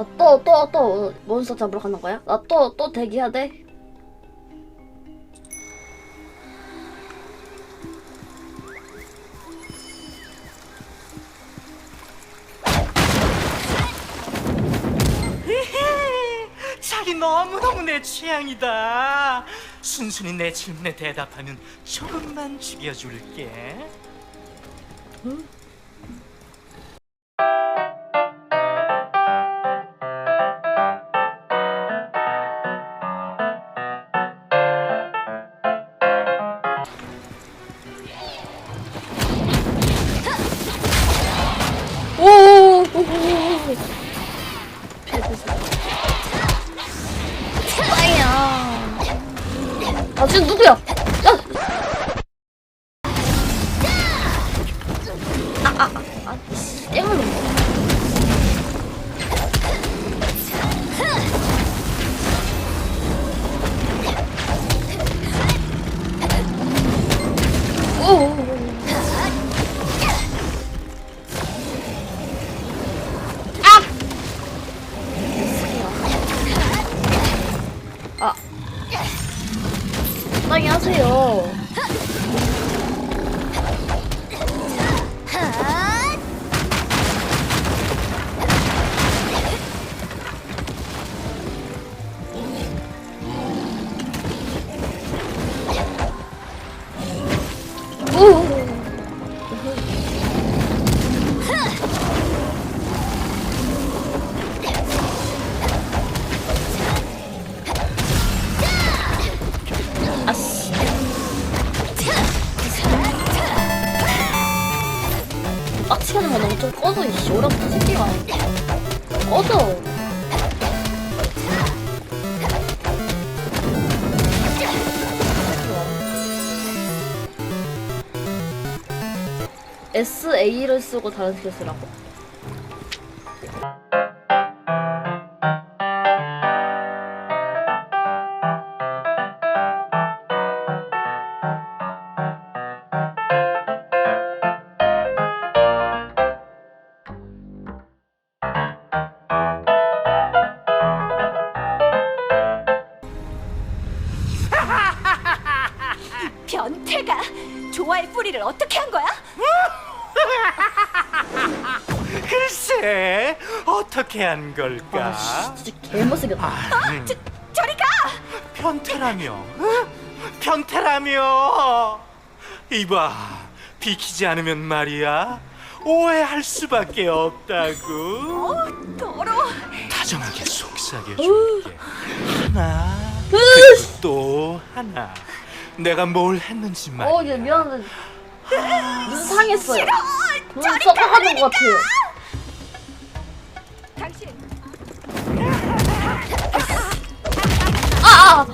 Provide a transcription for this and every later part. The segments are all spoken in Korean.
나 또 또 또 몬스터 잡으러 가는 거야? 나 또 또 대기해야 돼? 자기 너무너무 내 취향이다. 순순히 내 질문에 대답하면 조금만 죽여줄게. 오 아, 씨, 땡을 놓 오. 빡치게 하는 거 너무 좀 꺼져, 이씨. 오라부터 새끼가. 꺼져. SA를 쓰고 다른 스킬 쓰라고? 뿌리를 어떻게 한 거야? 글쎄, 어떻게 한 걸까? 아, 씨, 진짜 개못생겼다. 음, 저, 저리 가! 변태라며? 어? 변태라며? 이봐, 비키지 않으면 말이야. 오해할 수밖에 없다고. 어, 더러워. 다정하게 속삭여 줄게. 하나, 그리고 또 하나. 내가 뭘 했는지 말이야. 어, 얘 미안한데. 눈 상했어요. 눈 썩어가는 것 같아요. 아! 아!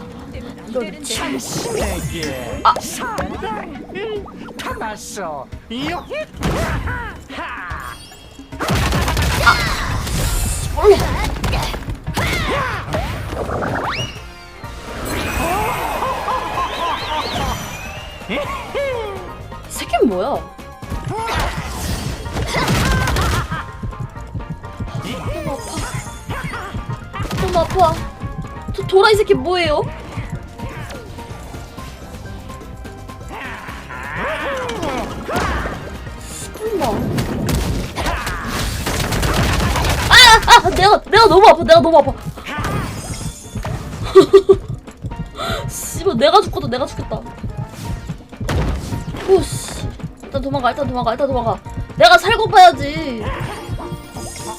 내 당신에게 아. 사랑을 담았어. 이렇게 몰라. 이 새끼는 뭐야? 너무 아파. 너무 아파. 저 도라 이 새끼 뭐예요? 설마. 아, 아, 내가 내가 너무 아파. 내가 너무 아파. 씨발 내가 죽고도 내가 죽겠다. 오씨. 일단 도망가. 일단 도망가. 일단 도망가. 내가 살고 봐야지.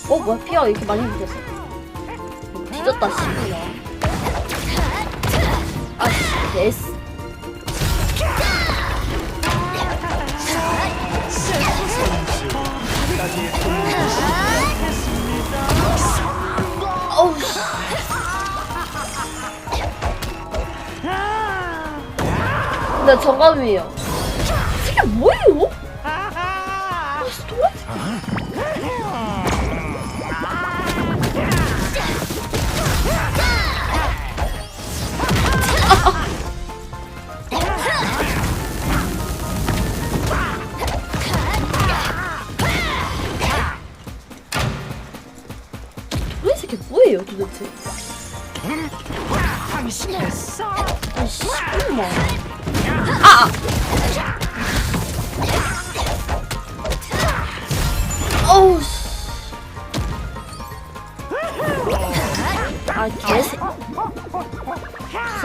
어 뭐야 왜 이렇게 많이 생겼어? 뒤졌다 씨발야. 아씨 데스. 어우 씨. 네 정감이에요. 이게 뭐예요? 아, 씨, 도라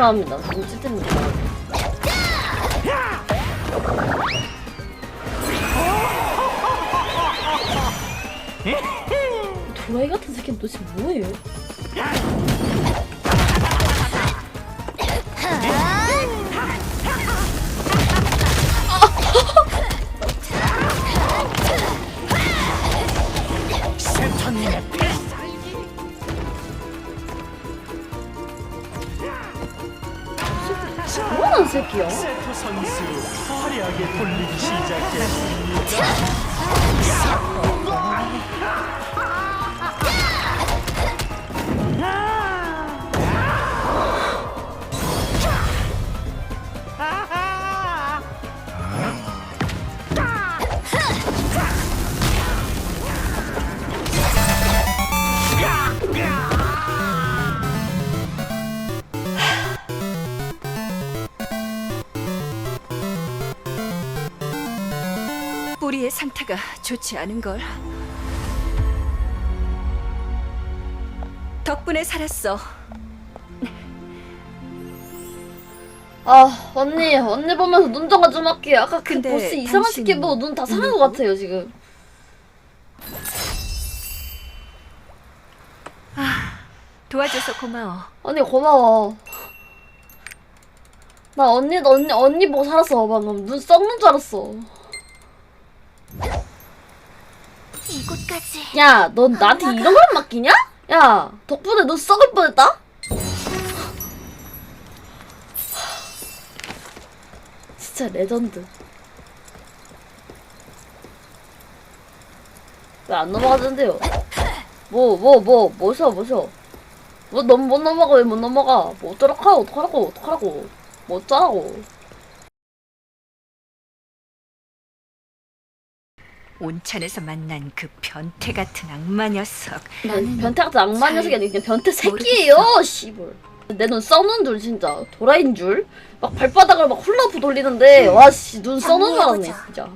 죄송합니다. 너무 찌듭니다. 도라이 같은 새끼는 도대체 뭐예요? 세터 선수 화려하게 돌리기 시작했습니다. 뿌리의 상태가 좋지 않은 걸. 덕분에 살았어. 아 언니 언니 보면서 눈 정화 좀 할게요. 아까 그 근데 보스 이상한 당신 새끼 보고 눈 다 상한 것 같아요 지금. 도와줘서 고마워. 언니 고마워. 나 언니 언니 언니 보고 살았어 방금 눈 썩는 줄 알았어. 이곳까지. 야, 넌 나한테 이런 걸 맡기냐? 야, 덕분에 너 썩을 뻔했다. 진짜 레전드. 왜 안 넘어가는데요? 뭐, 뭐, 뭐, 뭐셔, 뭐셔. 뭐, 넘, 못 넘어가, 왜 못 넘어가? 뭐, 어쩌라고, 어떡하라고, 어떡하라고. 뭐, 어쩌라고. 온천에서 만난 그 변태 같은 악마 녀석. 난 변태 같은 악마 잘 녀석이 아니라 그냥 변태 새끼예요, 씨발. 내눈 썩는 줄 진짜 도라인 줄. 막 발바닥을 막 훌라프 돌리는데 와씨눈 썩는 줄 알았네 진짜.